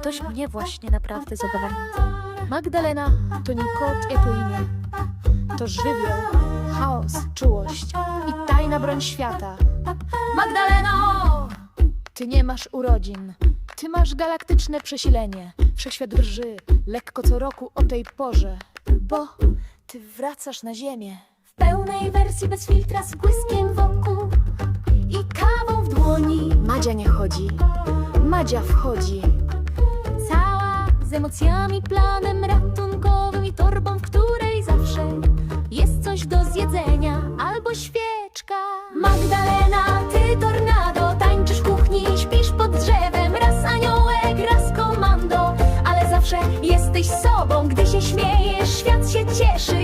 Ktoś mnie właśnie naprawdę zadowolił. Magdalena to nie kot jako imię. To żywioł, chaos, czułość i tajna broń świata. Magdaleno! Ty nie masz urodzin. Ty masz galaktyczne przesilenie. Wszechświat drży lekko co roku o tej porze. Bo ty wracasz na ziemię. W pełnej wersji bez filtra z błyskiem wokół i kawą w dłoni. Madzia nie chodzi. Madzia wchodzi. Z emocjami, planem ratunkowym i torbą, w której zawsze jest coś do zjedzenia albo świeczka. Magdalena, ty tornado, tańczysz w kuchni, śpisz pod drzewem, raz aniołek, raz komando, ale zawsze jesteś sobą, gdy się śmiejesz, świat się cieszy,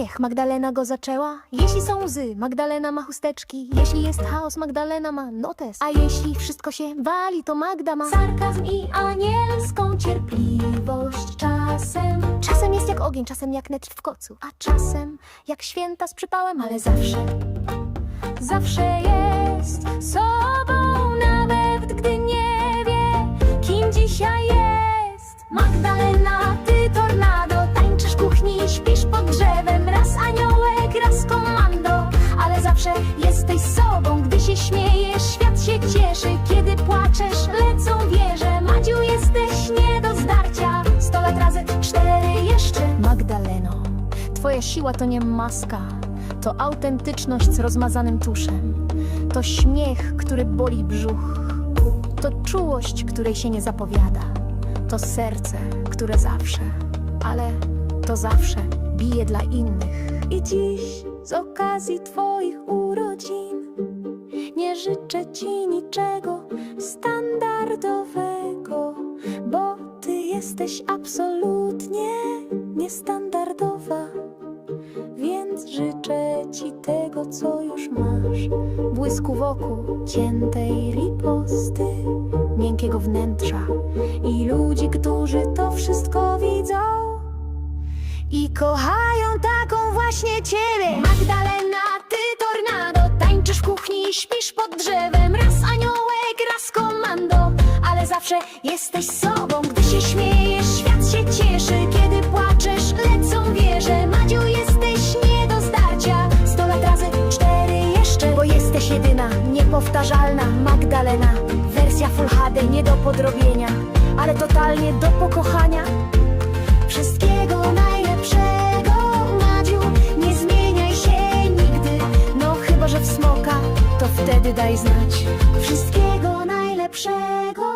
śmiech, Magdalena go zaczęła. Jeśli są łzy, Magdalena ma chusteczki. Jeśli jest chaos, Magdalena ma notes. A jeśli wszystko się wali, to Magda ma. Sarkazm i anielską cierpliwość czasem Czasem jest jak ogień, czasem jak net w kocu, a czasem jak święta z przypałem, ale zawsze. Zawsze jest sobą, nawet gdy nie wie, kim dzisiaj jest Magdalena, jesteś sobą Gdy się śmiejesz, świat się cieszy, kiedy płaczesz, lecą wieże Madziu, jesteś nie do zdarcia, sto lat razy cztery jeszcze Magdaleno, twoja siła to nie maska, to autentyczność z rozmazanym tuszem. To śmiech, który boli brzuch. To czułość, której się nie zapowiada. To serce, które zawsze, ale to zawsze bije dla innych. I dziś z okazji Twoich urodzin nie życzę Ci niczego standardowego, bo Ty jesteś absolutnie niestandardowa. Więc życzę Ci tego, co już masz. Błysku wokół, Ciętej riposty miękkiego wnętrza. i ludzi, którzy to wszystko widzą. I kochają taką właśnie ciebie. Magdalena, ty tornado Tańczysz w kuchni, śpisz pod drzewem. Raz aniołek, raz komando Ale zawsze jesteś sobą. Gdy się śmiejesz, świat się cieszy. Kiedy płaczesz, lecą wieże. Madziu, jesteś nie do zdarcia. Sto lat razy cztery jeszcze Bo jesteś jedyna, niepowtarzalna. Magdalena Wersja Full HD nie do podrobienia Ale totalnie do pokochania. Wszystkiego wtedy daj znać wszystkiego najlepszego.